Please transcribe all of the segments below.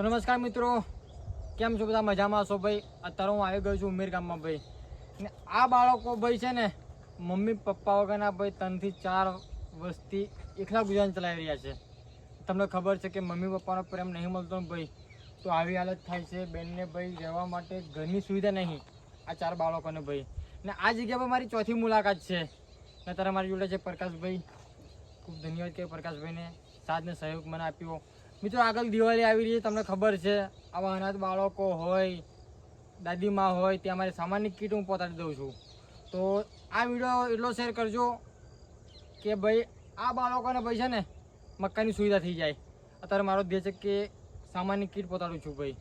તો નમસ્કાર મિત્રો. કેમ છો બધા? મજામાં છો ભાઈ? અત્યારે હું આવી ગયો છું ઉમેર ગામમાં ભાઈ. ને આ બાળકો ભાઈ છે ને, મમ્મી, પપ્પા વગરના ભાઈ ત્રણથી ચાર વર્ષથી એકલા ગુજરાન ચલાવી રહ્યા છે. તમને ખબર છે કે મમ્મી, પપ્પાનો પ્રેમ નહીં મળતો ભાઈ, તો આવી હાલત થાય છે. બેનને ભાઈ રહેવા માટે ઘરની સુવિધા નહીં. આ ચાર બાળકોને ભાઈ. ને આ જગ્યા પર મારી ચોથી મુલાકાત છે. ને તારા મારી જોડે છે પ્રકાશભાઈ. ખૂબ ધન્યવાદ કે પ્રકાશભાઈને સાથને સહયોગ મને આપ્યો. મિત્રો, આગળ દિવાળી આવી રહી છે, તમને ખબર છે. આવા અનાથ બાળકો હોય, દાદીમાં હોય, ત્યાં મારી સામાન્ય કીટ હું પહોંચાડી દઉં છું. તો આ વીડિયો એટલો શેર કરજો કે ભાઈ, આ બાળકોને ભાઈ છે ને મકાનની સુવિધા થઈ જાય. અત્યારે મારો ધ્યેય છે કે સામાન્ય કીટ પહોંચાડું છું ભાઈ.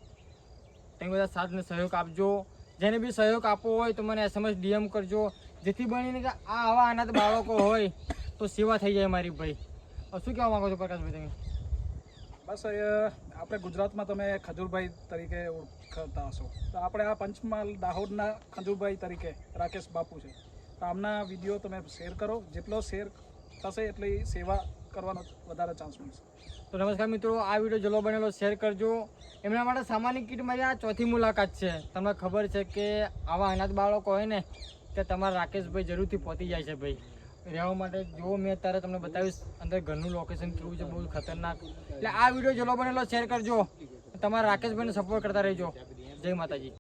તમે બધા સાથને સહયોગ આપજો. જેને બી સહયોગ આપવો હોય તો મને એસએમએસ ડીએમ કરજો. જેથી બનીને કે આ આવા અનાથ બાળકો હોય તો સેવા થઈ જાય મારી ભાઈ. શું કહેવા માંગો છો પ્રકાશભાઈ તમે? બસ આપણે ગુજરાતમાં તમે ખજૂરભાઈ તરીકે ઓળખતા હશો. તો આપણે આ પંચમહાલ દાહોદના ખજૂરભાઈ તરીકે રાકેશ બાપુ છે. તો આમના વીડિયો તમે શેર કરો. જેટલો શેર થશે એટલી સેવા કરવાનો વધારે ચાન્સ મળશે. તો નમસ્કાર મિત્રો, આ વીડિયો જલો બનેલો શેર કરજો. એમના માટે સામાન્ય કીટમાં આ ચોથી મુલાકાત છે. તમને ખબર છે કે આવા અનાથ બાળકો હોય ને કે તમારા રાકેશભાઈ જરૂરથી પહોંચી જાય છે ભાઈ. રહેવા માટે જો મેં અત્યારે તમને બતાવીશ, અંદર ઘરનું લોકેશન કેવું છે, બહુ ખતરનાક. એટલે આ વીડિયો જલો બનેલો શેર કરજો. તમારા રાકેશભાઈને સપોર્ટ કરતા રહેજો. જય માતાજી.